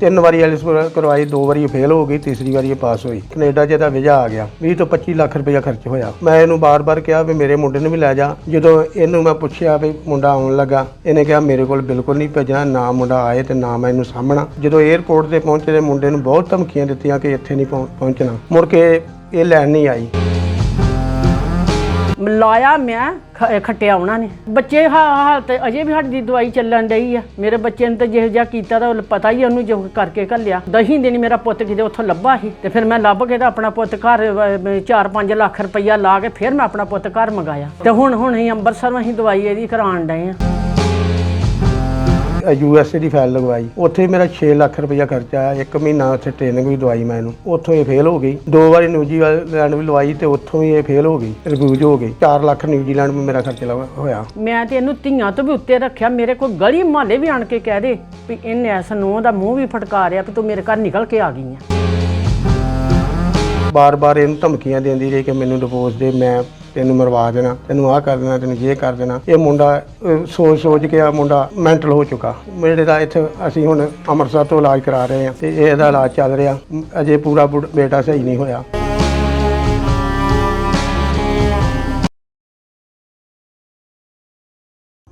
ਤਿੰਨ ਵਾਰੀ ਐਲਿਸ ਕਰਵਾਈ, ਦੋ ਵਾਰੀ ਫੇਲ ਹੋ ਗਈ, ਤੀਸਰੀ ਵਾਰੀ ਇਹ ਪਾਸ ਹੋਈ। ਕੈਨੇਡਾ 'ਚ ਇਹਦਾ ਵੀਜ਼ਾ ਆ ਗਿਆ। 20 ਤੋਂ 25 ਲੱਖ ਰੁਪਇਆ ਖਰਚ ਹੋਇਆ। ਮੈਂ ਇਹਨੂੰ ਬਾਰ-ਬਾਰ ਕਿਹਾ ਵੀ ਮੇਰੇ ਮੁੰਡੇ ਨੂੰ ਵੀ ਲੈ ਜਾ। ਜਦੋਂ ਇਹਨੂੰ ਮੈਂ ਪੁੱਛਿਆ ਵੀ ਮੁੰਡਾ ਆਉਣ ਲੱਗਾ, ਇਹਨੇ ਕਿਹਾ, ਮੇਰੇ ਕੋਲ ਬਿਲਕੁਲ ਨਹੀਂ ਭੇਜਣਾ, ਨਾ ਮੁੰਡਾ ਆਏ ਤੇ ਨਾ ਮੈਂ ਇਹਨੂੰ ਸਾਹਮਣਾ ਜਦੋਂ 에ਅਰਪੋਰਟ ਤੇ ਪਹੁੰਚੇ ਤੇ ਮੁੰਡੇ ਨੂੰ ਬਹੁਤ ਧਮਕੀਆਂ ਦਿੱਤੀਆਂ ਕਿ ਇੱਥੇ ਨਹੀਂ ਪਹੁੰ- ਪਹੁੰਚਣਾ। ਮੁੜ ਕੇ ਇਹ ਲੈਣ ਨਹੀਂ ਆਈ। ਲਾਇਆ ਮੈਂ, ਖ- ਖੱਟਿਆ ਉਹਨਾਂ ਨੇ। ਬੱਚੇ ਹਾ- ਹਾਲਤ ਅਜੇ ਵੀ ਸਾਡੀ ਦਵਾਈ ਚੱਲਣ ਡਈ ਆ। ਮੇਰੇ ਬੱਚੇ ਨੇ ਤਾਂ ਜਿਹੋ ਜਿਹਾ ਕੀਤਾ ਤਾਂ ਉਹ ਪਤਾ ਹੀ ਆ, ਉਹਨੂੰ ਜੋ ਕਰਕੇ ਘੱਲਿਆ। ਦਹੀਂ ਦਿਨ ਮੇਰਾ ਪੁੱਤ ਕਿਤੇ ਉੱਥੋਂ ਲੱਭਾ ਸੀ। ਤੇ ਫਿਰ ਮੈਂ ਲੱਭ ਕੇ ਤਾਂ ਆਪਣਾ ਪੁੱਤ ਘਰ 4-5 ਲੱਖ ਰੁਪਈਆ ਲਾ ਕੇ ਫਿਰ ਮੈਂ ਆਪਣਾ ਪੁੱਤ ਘਰ ਮੰਗਾਇਆ। ਤੇ ਹੁਣ ਹੁਣ ਅਸੀਂ ਅੰਮ੍ਰਿਤਸਰ ਅਸੀਂ ਦਵਾਈ ਇਹਦੀ ਕਰਾਉਣ ਡਏ ਆ। ਯੂ ਐਸ ਏ ਦੀ ਫਾਈਲ ਲਗਵਾਈ। ਉੱਥੇ ਮੇਰਾ 6 ਲੱਖ ਰੁਪਇਆ ਖਰਚਾ ਆਇਆ। ਇੱਕ ਮਹੀਨਾ ਉੱਥੇ ਟ੍ਰੇਨਿੰਗ ਵੀ ਦਵਾਈ ਮੈਂ ਇਹਨੂੰ। ਉੱਥੋਂ ਇਹ ਫੇਲ ਹੋ ਗਈ। ਦੋ ਵਾਰੀ ਨਿਊਜ਼ੀਲੈਂਡ ਵੀ ਲਵਾਈ ਤੇ ਉੱਥੋਂ ਵੀ ਇਹ ਫੇਲ ਹੋ ਗਈ। ਰਿਫਿਊਜ ਹੋ ਗਈ। 4 ਲੱਖ ਨਿਊਜ਼ੀਲੈਂਡ ਵੀ ਮੇਰਾ ਖਰਚ ਹੋਇਆ। ਮੈਂ ਤੇ ਇਹਨੂੰ ਧੀਆਂ ਤੋਂ ਵੀ ਉੱਤੇ ਰੱਖਿਆ। ਮੇਰੇ ਕੋਲ ਗਲੀ ਮੁਹੱਲੇ ਵੀ ਆਣ ਕੇ ਕਹਿ ਦੇ ਵੀ ਇਹਨੇ ਐਸ ਨੂੰ ਦਾ ਮੂੰਹ ਵੀ ਫਟਕਾਰਿਆ ਵੀ ਤੂੰ ਮੇਰੇ ਘਰ ਨਿਕਲ ਕੇ ਆ ਗਈ ਆ। ਬਾਰ-ਬਾਰ ਇਹਨੂੰ ਧਮਕੀਆਂ ਦਿੰਦੀ ਰਹੀ ਕਿ ਮੈਨੂੰ ਡਿਵੋਰਸ ਦੇ। ਮੈਂ ਤੈਨੂੰ ਮਰਵਾ ਦੇਣਾ, ਤੈਨੂੰ ਆਹ ਕਰ ਦੇਣਾ, ਤੈਨੂੰ ਇਹ ਕਰ ਦੇਣਾ। ਇਹ ਮੁੰਡਾ ਸੋਚ ਸੋਚ ਕੇ ਆ ਮੁੰਡਾ ਮੈਂਟਲ ਹੋ ਚੁੱਕਾ। ਮੇਰੇ ਦਾ ਇੱਥੇ ਅਸੀਂ ਹੁਣ ਅੰਮ੍ਰਿਤਸਰ ਤੋਂ ਇਲਾਜ ਕਰਾ ਰਹੇ ਹਾਂ ਤੇ ਇਹਦਾ ਇਲਾਜ ਚੱਲ ਰਿਹਾ। ਅਜੇ ਪੂਰਾ ਬੁੜ- ਬੇਟਾ ਸਹੀ ਨਹੀਂ ਹੋਇਆ।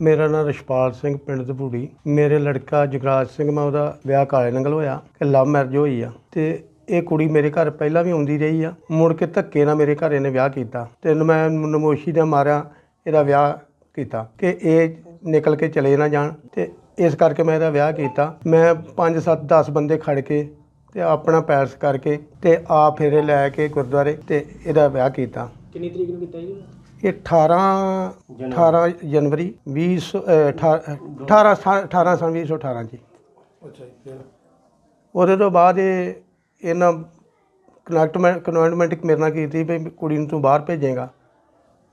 ਮੇਰਾ ਨਾਮ ਰਿਸ਼ਪਾਲ ਸਿੰਘ, ਪਿੰਡ ਦਪੂੜੀ ਮੇਰੇ ਲੜਕਾ ਜਗਰਾਜ ਸਿੰਘ, ਮੈਂ ਉਹਦਾ ਵਿਆਹ ਕਾਲੇ ਨੰਗਲ ਹੋਇਆ, ਕਿ ਲਵ ਮੈਰਿਜ ਹੋਈ ਆ। ਤੇ ਇਹ ਕੁੜੀ ਮੇਰੇ ਘਰ ਪਹਿਲਾਂ ਵੀ ਆਉਂਦੀ ਰਹੀ ਆ ਮੁੜ ਕੇ ਧੱਕੇ ਨਾਲ ਮੇਰੇ ਘਰ ਇਹਨੇ ਵਿਆਹ ਕੀਤਾ। ਤੇ ਇਹਨੂੰ ਮੈਂ ਨਮੋਸ਼ੀ ਦਾ ਮਾਰਿਆ ਇਹਦਾ ਵਿਆਹ ਕੀਤਾ ਕਿ ਇਹ ਨਿਕਲ ਕੇ ਚਲੇ ਨਾ ਜਾਣ। ਤੇ ਇਸ ਕਰਕੇ ਮੈਂ ਇਹਦਾ ਵਿਆਹ ਕੀਤਾ। ਮੈਂ 5 7 10 ਬੰਦੇ ਖੜ ਕੇ ਤੇ ਆਪਣਾ ਪੈਲਸ ਕਰਕੇ ਤੇ ਆ ਫੇਰੇ ਲੈ ਕੇ ਗੁਰਦੁਆਰੇ ਤੇ ਇਹਦਾ ਵਿਆਹ ਕੀਤਾ। ਕਿੰਨੀ ਤਰੀਕ ਨੂੰ ਕੀਤਾ ਜੀ ਇਹ 18 18 ਜਨਵਰੀ 20 18 18 18 ਸਨ 2018 ਜੀ। ਅੱਛਾ ਜੀ ਉਹਦੇ ਤੋਂ ਬਾਅਦ ਇਹ ਇਹਨਾਂ ਕਨੈਕਟਮੈਂਟ ਕਨਵੈਂਟਮੈਂਟ ਮੇਰੇ ਨਾਲ ਕੀਤੀ ਵੀ ਕੁੜੀ ਨੂੰ ਤੂੰ ਬਾਹਰ ਭੇਜੇਗਾ।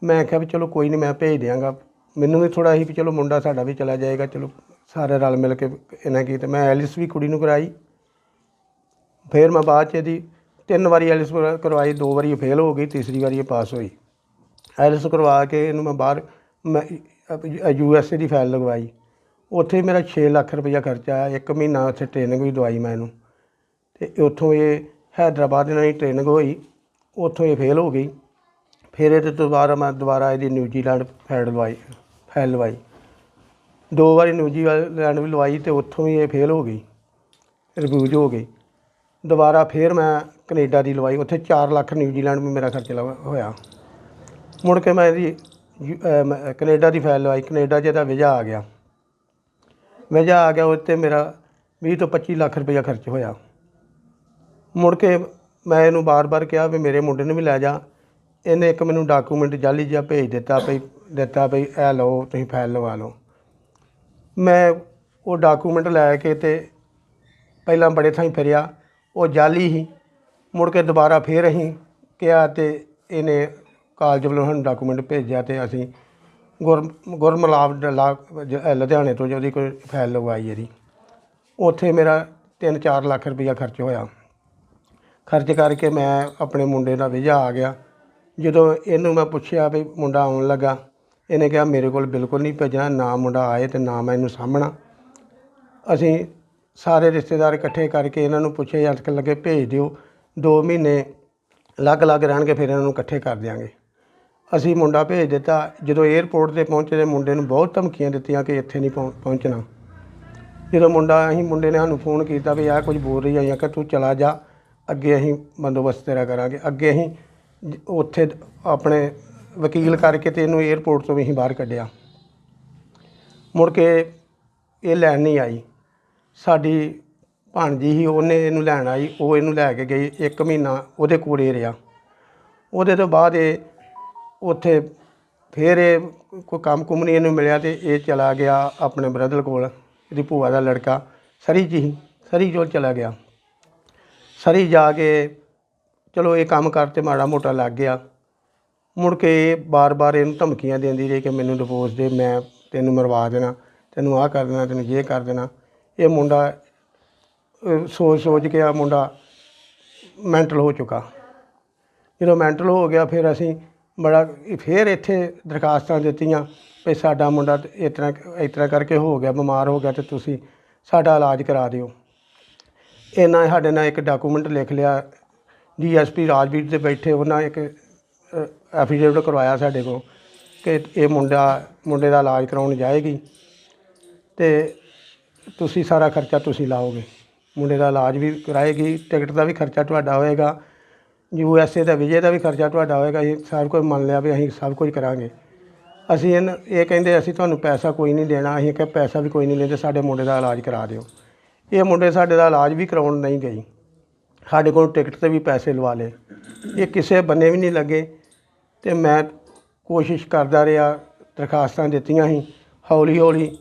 ਮੈਂ ਆਖਿਆ ਵੀ ਚਲੋ ਕੋਈ ਨਹੀਂ ਮੈਂ ਭੇਜ ਦਿਆਂਗਾ। ਮੈਨੂੰ ਵੀ ਥੋੜਾ ਸੀ ਵੀ ਚਲੋ ਮੁੰਡਾ ਸਾਡਾ ਵੀ ਚਲਾ ਜਾਏਗਾ, ਚਲੋ ਸਾਰੇ ਰਲ ਮਿਲ ਕੇ ਇਹਨਾਂ ਕੀ ਤੇ ਮੈਂ ਐਲਿਸ ਵੀ ਕੁੜੀ ਨੂੰ ਕਰਾਈ। ਫਿਰ ਮੈਂ ਬਾਅਦ ਚ ਇਹਦੀ ਤਿੰਨ ਵਾਰੀ ਐਲਿਸ ਕਰਵਾਈ, ਦੋ ਵਾਰੀ ਫੇਲ ਹੋ ਗਈ, ਤੀਸਰੀ ਵਾਰੀ ਇਹ ਪਾਸ ਹੋਈ। ਐਲਿਸ ਕਰਵਾ ਕੇ ਇਹਨੂੰ ਮੈਂ ਬਾਹਰ ਮੈਂ ਯੂ ਐਸ ਏ ਦੀ ਫਾਈਲ ਲਗਵਾਈ। ਉੱਥੇ ਮੇਰਾ 6 ਲੱਖ ਰੁਪਇਆ ਖਰਚਾ ਆਇਆ, ਇੱਕ ਮਹੀਨਾ ਉੱਥੇ ਟ੍ਰੇਨਿੰਗ ਵੀ ਦਵਾਈ ਮੈਂ ਇਹਨੂੰ। ਤੇ ਉੱਥੋਂ ਇਹ ਹੈਦਰਾਬਾਦ ਇਹਨਾਂ ਦੀ ਟ੍ਰੇਨਿੰਗ ਹੋਈ, ਉੱਥੋਂ ਇਹ ਫੇਲ ਹੋ ਗਈ। ਫਿਰ ਇਹਦੇ ਤੋਂ ਦੁਬਾਰਾ ਮੈਂ ਦੁਬਾਰਾ ਇਹਦੀ ਨਿਊਜ਼ੀਲੈਂਡ ਫੈਡ ਲਵਾਈ, ਫੈਲ ਲਵਾਈ। ਦੋ ਵਾਰੀ ਨਿਊਜ਼ੀਲੈਂਡ ਵੀ ਲਵਾਈ ਤੇ ਉੱਥੋਂ ਵੀ ਇਹ ਫੇਲ ਹੋ ਗਈ ਰਿਫਿਊਜ ਹੋ ਗਈ। ਦੁਬਾਰਾ ਫਿਰ ਮੈਂ ਕੈਨੇਡਾ ਦੀ ਲਵਾਈ, ਉੱਥੇ 4 ਲੱਖ ਨਿਊਜ਼ੀਲੈਂਡ ਵੀ ਮੇਰਾ ਖਰਚ ਲਗਾ ਹੋਇਆ। ਮੁੜ ਕੇ ਮੈਂ ਇਹਦੀ ਯੂ- ਕੈਨੇਡਾ ਦੀ ਫਾਈਲ ਲਵਾਈ, ਕੈਨੇਡਾ 'ਚ ਇਹਦਾ ਵੀਜ਼ਾ ਆ ਗਿਆ। ਵੀਜ਼ਾ ਆ ਗਿਆ ਉੱਤੇ ਮੇਰਾ 20 ਤੋਂ 25 ਲੱਖ ਰੁਪਇਆ ਖਰਚ ਹੋਇਆ। ਮੁੜ ਕੇ ਮੈਂ ਇਹਨੂੰ ਬਾਰ-ਬਾਰ ਕਿਹਾ ਵੀ ਮੇਰੇ ਮੁੰਡੇ ਨੂੰ ਵੀ ਲੈ ਜਾ। ਇਹਨੇ ਇੱਕ ਮੈਨੂੰ ਡਾਕੂਮੈਂਟ ਜਾਲੀ ਜਿਹਾ ਭੇਜ ਦਿੱਤਾ ਭਈ ਦਿੱਤਾ ਭਈ ਇਹ ਲਓ, ਤੁਸੀਂ ਫਾਈਲ ਲਵਾ ਲਓ। ਮੈਂ ਉਹ ਡਾਕੂਮੈਂਟ ਲੈ ਕੇ ਤੇ ਪਹਿਲਾਂ ਬੜੇ ਥਾਈਂ ਫਿਰਿਆ। ਉਹ ਜਾਲੀ ਹੀ ਮੁੜ ਕੇ ਦੁਬਾਰਾ ਫੇਰ ਅਸੀਂ ਕਿਹਾ ਤੇ ਇਹਨੇ ਕਾਲਜ ਵੱਲੋਂ ਸਾਨੂੰ ਡਾਕੂਮੈਂਟ ਭੇਜਿਆ ਤੇ ਅਸੀਂ ਗੁਰ ਗੁਰਮਲਾਬ ਡਲਾ- ਲੁਧਿਆਣੇ ਤੋਂ ਜਿਹਦੀ ਕੋਈ ਫਾਈਲ ਲਗਵਾਈ ਇਹਦੀ। ਉੱਥੇ ਮੇਰਾ 3-4 ਲੱਖ ਰੁਪਈਆ ਖਰਚ ਹੋਇਆ। ਖਰਚ ਕਰਕੇ ਮੈਂ ਆਪਣੇ ਮੁੰਡੇ ਦਾ ਵੀਜ਼ਾ ਆ ਗਿਆ। ਜਦੋਂ ਇਹਨੂੰ ਮੈਂ ਪੁੱਛਿਆ ਵੀ ਮੁੰਡਾ ਆਉਣ ਲੱਗਾ, ਇਹਨੇ ਕਿਹਾ, ਮੇਰੇ ਕੋਲ ਬਿਲਕੁਲ ਨਹੀਂ ਭੇਜਣਾ, ਨਾ ਮੁੰਡਾ ਆਏ ਤੇ ਨਾ ਮੈਂ ਇਹਨੂੰ ਸਾਹਮਣਾ ਅਸੀਂ ਸਾਰੇ ਰਿਸ਼ਤੇਦਾਰ ਇਕੱਠੇ ਕਰਕੇ ਇਹਨਾਂ ਨੂੰ ਪੁੱਛੇ ਅੱਜ ਲੱਗੇ ਭੇਜ ਦਿਓ 2 ਮਹੀਨੇ ਅਲੱਗ-ਅਲੱਗ ਰਹਿਣਗੇ ਫਿਰ ਇਹਨਾਂ ਨੂੰ ਇਕੱਠੇ ਕਰ ਦਿਆਂਗੇ। ਅਸੀਂ ਮੁੰਡਾ ਭੇਜ ਦਿੱਤਾ। ਜਦੋਂ 에ਅਰਪੋਰਟ ਤੇ ਪਹੁੰਚੇ ਤੇ ਮੁੰਡੇ ਨੂੰ ਬਹੁਤ ਧਮਕੀਆਂ ਦਿੱਤੀਆਂ ਕਿ ਇੱਥੇ ਨਹੀਂ ਪਹੁੰ- ਪਹੁੰਚਣਾ। ਜਦੋਂ ਮੁੰਡਾ, ਅਸੀਂ ਮੁੰਡੇ ਨੇ ਸਾਨੂੰ ਫੋਨ ਕੀਤਾ ਵੀ ਆਹ ਕੁਝ ਬੋਲ ਰਹੀ ਆ ਜਾਂ ਕਿ ਤੂੰ ਚਲਾ ਜਾ। ਅੱਗੇ ਅਸੀਂ ਬੰਦੋਬਸਤ ਤੇਰਾ ਕਰਾਂਗੇ। ਅੱਗੇ ਅਸੀਂ ਜ- ਉੱਥੇ ਆਪਣੇ ਵਕੀਲ ਕਰਕੇ ਤੇ ਇਹਨੂੰ 에ਅਰਪੋਰਟ ਤੋਂ ਵੀ ਅਸੀਂ ਬਾਹਰ ਕੱਢਿਆ। ਮੁੜ ਕੇ ਇਹ ਲੈਣ ਨਹੀਂ ਆਈ। ਸਾਡੀ ਭਾਣਜੀ ਸੀ, ਉਹਨੇ ਇਹਨੂੰ ਲੈਣ ਆਈ, ਉਹ ਇਹਨੂੰ ਲੈ ਕੇ ਗਈ ਇੱਕ ਮਹੀਨਾ, ਉਹਦੇ ਕੋਲ ਹੀ ਰਿਹਾ। ਉਹਦੇ ਤੋਂ ਬਾਅਦ ਇਹ ਉੱਥੇ ਫਿਰ ਇਹ ਕੋਈ ਕੰਮ ਕੁਮ ਨਹੀਂ ਇਹਨੂੰ ਮਿਲਿਆ ਤੇ ਇਹ ਚਲਾ ਗਿਆ ਆਪਣੇ ਬ੍ਰਦਰ ਕੋਲ ਇਹਦੀ ਭੂਆ ਦਾ ਲੜਕਾ, ਸਰੀ ਜੀ, ਸਰੀ ਕੋਲ ਚਲਾ ਗਿਆ। ਸਰੀ ਜਾ ਕੇ ਚਲੋ ਇਹ ਕੰਮ ਕਰ ਤੇ ਮਾੜਾ ਮੋਟਾ ਲੱਗ ਗਿਆ। ਮੁੜ ਕੇ ਬਾਰ-ਬਾਰ ਇਹਨੂੰ ਧਮਕੀਆਂ ਦਿੰਦੀ ਰਹੀ ਕਿ ਮੈਨੂੰ ਡਿਵੋਰਸ ਦੇ, ਮੈਂ ਤੈਨੂੰ ਮਰਵਾ ਦੇਣਾ, ਤੈਨੂੰ ਆਹ ਕਰ ਦੇਣਾ, ਤੈਨੂੰ ਇਹ ਕਰ ਦੇਣਾ। ਇਹ ਮੁੰਡਾ ਸੋਚ ਸੋਚ ਕੇ ਆ ਮੁੰਡਾ ਮੈਂਟਲ ਹੋ ਚੁੱਕਾ। ਜਦੋਂ ਮੈਂਟਲ ਹੋ ਗਿਆ, ਫਿਰ ਅਸੀਂ ਬੜਾ ਫਿਰ ਇੱਥੇ ਦਰਖਾਸਤਾਂ ਦਿੱਤੀਆਂ ਵੀ ਸਾਡਾ ਮੁੰਡਾ ਇਸ ਤਰ੍ਹਾਂ ਇਸ ਤਰ੍ਹਾਂ ਕਰਕੇ ਹੋ ਗਿਆ, ਬਿਮਾਰ ਹੋ ਗਿਆ ਤੇ ਤੁਸੀਂ ਸਾਡਾ ਇਲਾਜ ਕਰਾ ਦਿਓ। ਇਹਨਾਂ ਸਾਡੇ ਨਾਲ ਇੱਕ ਡਾਕੂਮੈਂਟ ਲਿਖ ਲਿਆ। ਡੀਐਸਪੀ ਰਾਜਵੀਰ ਦੇ ਬੈਠੇ, ਉਹਨਾਂ ਇੱਕ ਐਫੀਡੇਵਿਟ ਕਰਵਾਇਆ ਸਾਡੇ ਕੋਲ ਕਿ ਇਹ ਮੁੰਡਾ, ਮੁੰਡੇ ਦਾ ਇਲਾਜ ਕਰਾਉਣ ਜਾਏਗੀ ਤੇ ਤੁਸੀਂ ਸਾਰਾ ਖਰਚਾ ਤੁਸੀਂ ਲਾਓਗੇ। ਮੁੰਡੇ ਦਾ ਇਲਾਜ ਵੀ ਕਰਾਏਗੀ, ਟਿਕਟ ਦਾ ਵੀ ਖਰਚਾ ਤੁਹਾਡਾ ਹੋਏਗਾ, ਯੂ ਐਸ ਏ ਦਾ ਵਿਜੇ ਦਾ ਵੀ ਖਰਚਾ ਤੁਹਾਡਾ ਹੋਏਗਾ ਇਹ ਸਭ ਕੁਝ ਮੰਨ ਲਿਆ ਵੀ ਅਸੀਂ ਸਭ ਕੁਝ ਕਰਾਂਗੇ। ਅਸੀਂ ਇਹਨ, ਇਹ ਕਹਿੰਦੇ ਅਸੀਂ ਤੁਹਾਨੂੰ ਪੈਸਾ ਕੋਈ ਨਹੀਂ ਦੇਣਾ, ਅਸੀਂ ਕਿ ਪੈਸਾ ਵੀ ਕੋਈ ਨਹੀਂ ਲੈਂਦੇ, ਸਾਡੇ ਮੁੰਡੇ ਦਾ ਇਲਾਜ ਕਰਾ ਦਿਓ। ਇਹ ਮੁੰਡੇ ਸਾਡੇ ਦਾ ਇਲਾਜ ਵੀ ਕਰਾਉਣ ਨਹੀਂ ਗਈ ਸਾਡੇ ਕੋਲ ਟਿਕਟ ਤੇ ਵੀ ਪੈਸੇ ਲਵਾ ਲਏ। ਇਹ ਕਿਸੇ ਬੰਨੇ ਵੀ ਨਹੀਂ ਲੱਗੇ ਤੇ ਮੈਂ ਕੋਸ਼ਿਸ਼ ਕਰਦਾ ਰਿਹਾ, ਦਰਖਾਸਤਾਂ ਦਿੱਤੀਆਂ ਸੀ। ਹੌਲੀ ਹੌਲੀ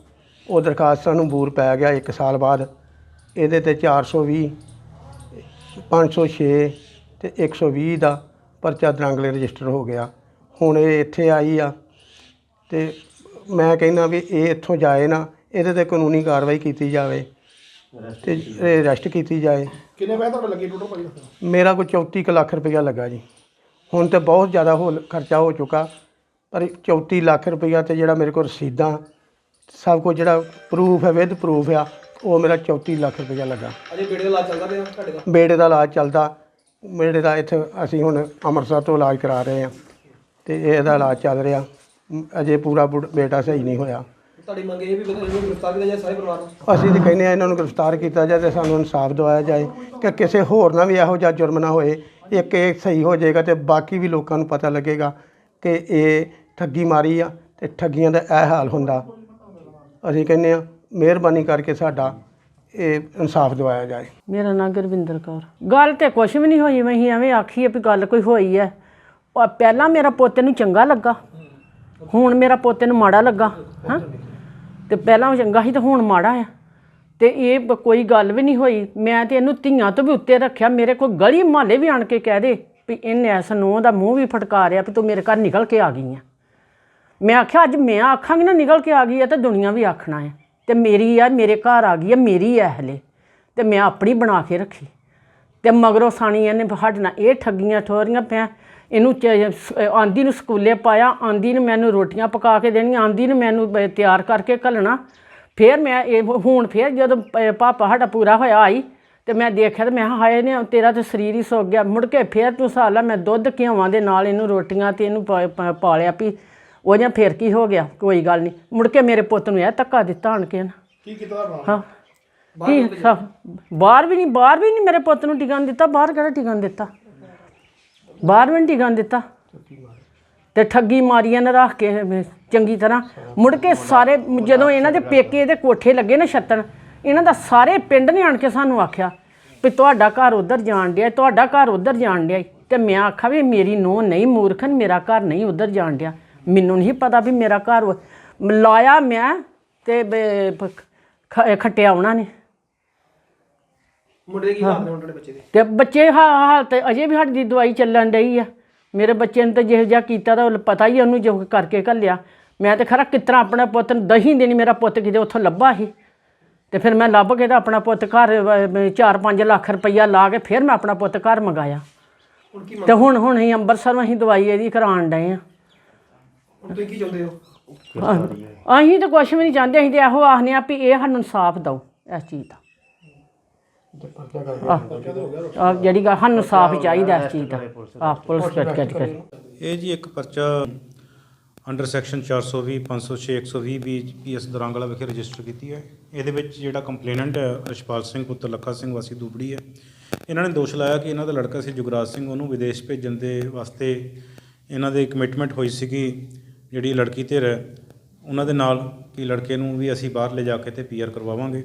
ਉਹ ਦਰਖਾਸਤਾਂ ਨੂੰ ਬੂਰ ਪੈ ਗਿਆ 1 ਸਾਲ ਬਾਅਦ। ਇਹਦੇ ਤੇ 420 506 ਤੇ 120 ਦਾ ਪਰਚਾ ਦਰਾਂਗਲੇ ਰਜਿਸਟਰ ਹੋ ਗਿਆ। ਹੁਣ ਇਹ ਇੱਥੇ ਆਈ ਆ ਤੇ ਮੈਂ ਕਹਿੰਦਾ ਵੀ ਇਹ ਇੱਥੋਂ ਜਾਏ ਨਾ, ਇਹਦੇ ਤੇ ਕਾਨੂੰਨੀ ਕਾਰਵਾਈ ਕੀਤੀ ਜਾਵੇ। ਤੇ ਇਹ ਅਰੈਸਟ ਕੀਤੀ ਜਾਏ। ਕਿੰਨੇ ਪੈਸੇ ਤੁਹਾਡੇ ਲੱਗੇ ਟੋਟਲ ਭਾਈ ਮੇਰਾ ਕੋਈ 34 ਕੁ ਲੱਖ ਰੁਪਇਆ ਲੱਗਾ ਜੀ। ਹੁਣ ਤੇ ਬਹੁਤ ਜ਼ਿਆਦਾ ਹੋ ਖਰਚਾ ਹੋ ਚੁੱਕਾ ਪਰ 34 ਲੱਖ ਰੁਪਇਆ ਤੇ ਜਿਹੜਾ ਮੇਰੇ ਕੋਲ ਰਸੀਦਾਂ ਸਭ ਕੁਝ ਜਿਹੜਾ ਪ੍ਰੂਫ ਹੈ ਵਿਦ ਪ੍ਰੂਫ ਆ ਉਹ ਮੇਰਾ 34 ਲੱਖ ਰੁਪਇਆ ਲੱਗਾ। ਅਜੇ ਬੇੜੇ ਦਾ ਇਲਾਜ ਚੱਲਦਾ ਪਿਆ ਤੁਹਾਡੇ ਦਾ? ਬੇੜੇ ਦਾ ਇਲਾਜ ਚੱਲਦਾ ਬੇੜੇ ਦਾ ਇੱਥੇ ਅਸੀਂ ਹੁਣ ਅੰਮ੍ਰਿਤਸਰ ਤੋਂ ਇਲਾਜ ਕਰਾ ਰਹੇ ਹਾਂ ਤੇ ਇਹਦਾ ਇਲਾਜ ਚੱਲ ਰਿਹਾ। ਅਜੇ ਪੂਰਾ ਬੁੜ- ਬੇਟਾ ਸਹੀ ਨਹੀਂ ਹੋਇਆ। ਤੁਹਾਡੀ ਮੰਗ ਇਹ ਵੀ ਬੰਦੇ ਨੂੰ ਗ੍ਰਿਫਤਾਰ ਕੀਤਾ ਜਾਏ ਸਾਰੇ ਪਰਿਵਾਰ ਨੂੰ। ਅਸੀਂ ਤਾਂ ਕਹਿੰਦੇ ਆ ਇਹਨਾਂ ਨੂੰ ਗ੍ਰਿਫਤਾਰ ਕੀਤਾ ਜਾਏ ਤੇ ਸਾਨੂੰ ਇਨਸਾਫ ਦਿਵਾਇਆ ਜਾਏ ਕਿ ਕਿਸੇ ਹੋਰ ਨਾਲ ਵੀ ਇਹੋ ਜਿਹਾ ਜੁਰਮ ਨਾ ਹੋਏ ਇੱਕ ਇਹ ਸਹੀ ਹੋ ਜਾਏਗਾ ਤੇ ਬਾਕੀ ਵੀ ਲੋਕਾਂ ਨੂੰ ਪਤਾ ਲੱਗੇਗਾ ਕਿ ਇਹ ਠੱਗੀ ਮਾਰੀ ਆ ਤੇ ਠੱਗੀਆਂ ਦਾ ਇਹ ਹਾਲ ਹੁੰਦਾ। ਅਸੀਂ ਕਹਿੰਦੇ ਆ ਮਿਹਰਬਾਨੀ ਕਰਕੇ ਸਾਡਾ ਇਹ ਇਨਸਾਫ ਦਿਵਾਇਆ ਜਾਏ। ਮੇਰਾ ਨਾਂ ਗੁਰਵਿੰਦਰ ਕੌਰ। ਗੱਲ ਤੇ ਕੁਛ ਵੀ ਨਹੀਂ ਹੋਈ ਮੈਂ ਐਵੇਂ ਆਖੀਏ ਵੀ ਗੱਲ ਕੋਈ ਹੋਈ ਹੈ ਉਹ ਪਹਿਲਾਂ ਮੇਰਾ ਪੋਤੇ ਨੂੰ ਚੰਗਾ ਲੱਗਾ ਹੁਣ ਮੇਰਾ ਪੋਤੇ ਨੂੰ ਮਾੜਾ ਲੱਗਾ ਹਾਂ? ਤੇ ਪਹਿਲਾਂ ਉਹ ਚੰਗਾ ਸੀ ਤੇ ਹੁਣ ਮਾੜਾ ਆ। ਤੇ ਇਹ ਬ- ਕੋਈ ਗੱਲ ਵੀ ਨਹੀਂ ਹੋਈ। ਮੈਂ ਤੇ ਇਹਨੂੰ ਧੀਆਂ ਤੋਂ ਵੀ ਉੱਤੇ ਰੱਖਿਆ। ਮੇਰੇ ਕੋਲ ਗਲੀ ਮਹੱਲੇ ਵੀ ਆਣ ਕੇ ਕਹਿ ਦੇ ਵੀ ਇਹਨੇ ਐਸ ਨੂੰਹ ਦਾ ਮੂੰਹ ਵੀ ਫਟਕਾਰਿਆ ਵੀ ਤੂੰ ਮੇਰੇ ਘਰ ਨਿਕਲ ਕੇ ਆ ਗਈ ਆ। ਮੈਂ ਆਖਿਆ, ਅੱਜ ਮੈਂ ਆਖਾਂਗੀ ਨਾ ਨਿਕਲ ਕੇ ਆ ਗਈ ਆ ਤਾਂ ਦੁਨੀਆ ਵੀ ਆਖਣਾ ਹੈ ਤੇ ਮੇਰੀ ਆ, ਮੇਰੇ ਘਰ ਆ ਗਈ ਆ, ਮੇਰੀ ਐ ਹਲੇ। ਤੇ ਮੈਂ ਆਪਣੀ ਬਣਾ ਕੇ ਰੱਖੀ। ਤੇ ਮਗਰੋਂ ਸਾਣੀ ਇਹਨੇ ਸਾਡੇ ਨਾਲ ਇਹ ਠੱਗੀਆਂ ਠੋਰੀਆਂ ਪਿਆ। ਇਹਨੂੰ ਆਂਦੀ ਨੂੰ ਸਕੂਲੇ ਪਾਇਆ ਆਂਦੀ ਨੂੰ ਮੈਨੂੰ ਰੋਟੀਆਂ ਪਕਾ ਕੇ ਦੇਣੀਆਂ ਆਂਦੀ ਨੂੰ ਮੈਨੂੰ ਤਿਆਰ ਕਰਕੇ ਘੱਲਣਾ। ਫਿਰ ਮੈਂ ਇਹ ਹੁਣ ਫਿਰ ਜਦੋਂ ਪਾਪਾ ਸਾਡਾ ਪੂਰਾ ਹੋਇਆ ਆਈ ਤੇ ਮੈਂ ਦੇਖਿਆ ਤੇ ਮੈਂ ਕਿਹਾ ਹਾਏ ਨੇ ਤੇਰਾ ਤੇ ਸਰੀਰ ਹੀ ਸੁੱਕ ਗਿਆ। ਮੁੜ ਕੇ ਫਿਰ ਤੂੰ ਸਾਲਾ ਮੈਂ ਦੁੱਧ ਘਿਓਵਾਂ ਦੇ ਨਾਲ ਇਹਨੂੰ ਰੋਟੀਆਂ ਤੇ ਇਹਨੂੰ ਪਾਲਿਆ ਵੀ ਉਹ ਜਾਂ ਫਿਰ ਕੀ ਹੋ ਗਿਆ? ਕੋਈ ਗੱਲ ਨਹੀਂ। ਮੁੜ ਕੇ ਮੇਰੇ ਪੁੱਤ ਨੂੰ ਇਹ ਧੱਕਾ ਦਿੱਤਾ ਆਣ ਕੇ ਨਾ। ਕੀ ਕੀਤਾ ਹਾਂ। ਕੀ ਬਾਹਰ ਵੀ ਨਹੀਂ ਬਾਹਰ ਵੀ ਨਹੀਂ ਮੇਰੇ ਪੁੱਤ ਨੂੰ ਟਿਕਣ ਦਿੱਤਾ ਬਾਹਰ ਕਿਹੜਾ ਟਿਕਣ ਦਿੱਤਾ? ਬਾਹਰ ਵੀ ਨਹੀਂ ਟਿਕਣ ਦਿੱਤਾ। ਤੇ ਠੱਗੀ ਮਾਰੀਆਂ ਨੇ ਰੱਖ ਕੇ ਚੰਗੀ ਤਰ੍ਹਾਂ। ਮੁੜ ਕੇ ਸਾਰੇ ਜਦੋਂ ਇਹਨਾਂ ਦੇ ਪੇਕੇ ਦੇ ਕੋਠੇ ਲੱਗੇ ਨਾ ਛੱਤਣ ਇਹਨਾਂ ਦਾ ਸਾਰੇ ਪਿੰਡ ਨੇ ਆਣ ਕੇ ਸਾਨੂੰ ਆਖਿਆ ਵੀ ਤੁਹਾਡਾ ਘਰ ਉਧਰ ਜਾਣ ਡਿਆ ਤੁਹਾਡਾ ਘਰ ਉਧਰ ਜਾਣ ਡਿਆ ਤੇ ਮੈਂ ਆਖਾ ਵੀ ਮੇਰੀ ਨੂੰਹ ਨਹੀਂ ਮੂਰਖਨ ਮੇਰਾ ਘਰ ਨਹੀਂ ਉਧਰ ਜਾਣ ਡਿਆ। ਮੈਨੂੰ ਨਹੀਂ ਪਤਾ ਵੀ ਮੇਰਾ ਘਰ ਲਾਇਆ ਮੈਂ ਤੇ ਖੱਟਿਆ ਉਹਨਾਂ ਨੇ। ਮੁੰਡੇ ਦੇ ਕੀ ਹਾਲ ਨੇ ਹੁਣ ਤੁਹਾਡੇ ਬੱਚੇ ਦੇ? ਤੇ ਬੱਚੇ ਹਾ- ਹਾਲਤ ਅਜੇ ਵੀ ਸਾਡੀ ਦਵਾਈ ਚੱਲਣ ਡਈ ਆ। ਮੇਰੇ ਬੱਚੇ ਨੇ ਤਾਂ ਜਿਹੋ ਜਿਹਾ ਕੀਤਾ ਤਾਂ ਪਤਾ ਹੀ ਉਹਨੂੰ ਜੋ ਕਰਕੇ ਘੱਲਿਆ। ਮੈਂ ਤੇ ਖਰਾ ਕਿਤਰਾ ਆਪਣਾ ਪੁੱਤ ਨੂੰ ਦਹੀਂ ਦੇਣੀ ਮੇਰਾ ਪੁੱਤ ਕਿਤੇ ਉੱਥੋਂ ਲੱਭਾ ਸੀ। ਤੇ ਫਿਰ ਮੈਂ ਲੱਭ ਕੇ ਤਾਂ ਆਪਣਾ ਪੁੱਤ ਘਰ 4-5 ਲੱਖ ਰੁਪਈਆ ਲਾ ਕੇ ਫਿਰ ਮੈਂ ਆਪਣਾ ਪੁੱਤ ਘਰ ਮੰਗਾਇਆ। ਹੁਣ ਕੀ ਤੇ ਹੁਣ ਹੁਣ ਅਸੀਂ ਅੰਮ੍ਰਿਤਸਰੋਂ ਅਸੀਂ ਦਵਾਈ ਇਹਦੀ ਕਰਾਉਣ ਡਏ ਆ। ਹੁਣ ਤੁਸੀਂ ਕੀ ਚਾਹੁੰਦੇ ਹੋ? ਅਸੀਂ ਤਾਂ ਕੁਛ ਵੀ ਨਹੀਂ ਚਾਹੁੰਦੇ ਅਸੀਂ ਤੇ ਇਹੋ ਆਖਦੇ ਆ ਵੀ ਇਹ ਸਾਨੂੰ ਇਨਸਾਫ ਦਿਓ ਇਸ ਚੀਜ਼ ਦਾ। ਆ ਜਿਹੜੀ ਗੱਲ ਸਾਨੂੰ ਇਨਸਾਫ ਚਾਹੀਦਾ ਇਸ ਚੀਜ਼ ਦਾ। ਆ ਪੁਲਿਸ ਕੱਟ ਕੱਟ ਕਰ। ਇਹ ਜੀ ਇੱਕ ਪਰਚਾ ਅੰਡਰ ਸੈਕਸ਼ਨ 420 506 120 ਬੀਪੀਐਸ ਦਰਾਂਗਲਾ ਵਿਖੇ ਰਜਿਸਟਰ ਕੀਤੀ ਹੈ। ਇਹਦੇ ਵਿੱਚ ਜਿਹੜਾ ਕੰਪਲੇਨੈਂਟ ਹੈ ਅਸ਼ਪਾਲ ਸਿੰਘ ਪੁੱਤਰ ਲੱਖਾ ਸਿੰਘ ਵਾਸੀ ਦੂਬੜੀ ਹੈ। ਇਹਨਾਂ ਨੇ ਦੋਸ਼ ਲਾਇਆ ਕਿ ਇਹਨਾਂ ਦਾ ਲੜਕਾ ਸੀ ਜੁਗਰਾਜ ਸਿੰਘ। ਉਹਨੂੰ ਵਿਦੇਸ਼ ਭੇਜਣ ਦੇ ਵਾਸਤੇ ਇਹਨਾਂ ਦੇ ਕਮਿਟਮੈਂਟ ਹੋਈ ਸੀਗੀ। ਜਿਹੜੀ ਲੜਕੀ ਧਿਰ ਹੈ ਉਹਨਾਂ ਦੇ ਨਾਲ ਕਿ ਲੜਕੇ ਨੂੰ ਵੀ ਅਸੀਂ ਬਾਹਰ ਲੈ ਜਾ ਕੇ ਤੇ ਪੀਆਰ ਕਰਵਾਵਾਂਗੇ।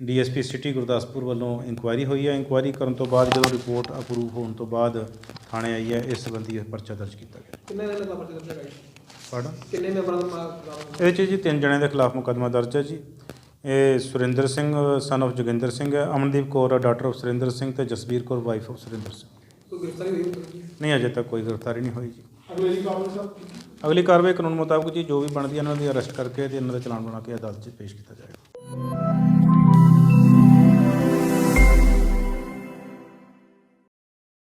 ਡੀਐਸਪੀ ਸਿਟੀ ਗੁਰਦਾਸਪੁਰ ਵੱਲੋਂ ਇਨਕੁਆਇਰੀ ਹੋਈ ਹੈ। ਇਨਕੁਆਇਰੀ ਕਰਨ ਤੋਂ ਬਾਅਦ ਜਦੋਂ ਰਿਪੋਰਟ ਅਪਰੂਵ ਹੋਣ ਤੋਂ ਬਾਅਦ ਥਾਣੇ ਆਈ ਹੈ ਇਸ ਸੰਬੰਧੀ ਇਹ ਪਰਚਾ ਦਰਜ ਕੀਤਾ ਗਿਆ। ਕਿੰਨੇ ਦਿਨ ਦਾ ਪਰਚਾ ਦਰਜ ਜੀ? ਪardon ਕਿੰਨੇ ਮੈਂਬਰਾਂ ਦਾ ਇਹਦੇ 'ਚ ਜੀ ਤਿੰਨ ਜਣਿਆਂ ਦੇ ਖਿਲਾਫ ਮੁਕੱਦਮਾ ਦਰਜ ਹੈ ਜੀ। ਇਹ ਸੁਰਿੰਦਰ ਸਿੰਘ ਸਨ of ਜੋਗਿੰਦਰ ਸਿੰਘ ਹੈ। ਅਮਨਦੀਪ ਕੌਰ ਡਾਟਰ ਆਫ ਸੁਰਿੰਦਰ ਸਿੰਘ ਤੇ ਜਸਬੀਰ ਕੌਰ ਵਾਈਫ ਆਫ ਸੁਰਿੰਦਰ ਸਿੰਘ। ਕੋਈ ਗ੍ਰਿਫਤਾਰੀ ਹੋਈ ਹੋਈ? ਨਹੀਂ ਅਜੇ ਤੱਕ ਕੋਈ ਗ੍ਰਿਫਤਾਰੀ ਨਹੀਂ ਹੋਈ ਜੀ। ਅਗਲੀ ਕਾਰਵਾਈ ਸਰ? ਅਗਲੀ ਕਾਰਵਾਈ ਕਾਨੂੰਨ ਮੁਤਾਬਕ ਜੀ ਜੋ ਵੀ ਬਣਦੀ ਹੈ ਇਹਨਾਂ ਦੀ ਅਰੈਸਟ ਕਰਕੇ ਤੇ ਇਹਨਾਂ ਦਾ ਚਲਾਨ ਬਣਾ ਕੇ ਅਦਾਲਤ 'ਚ ਪੇਸ਼ ਕੀਤਾ ਜਾਏਗਾ।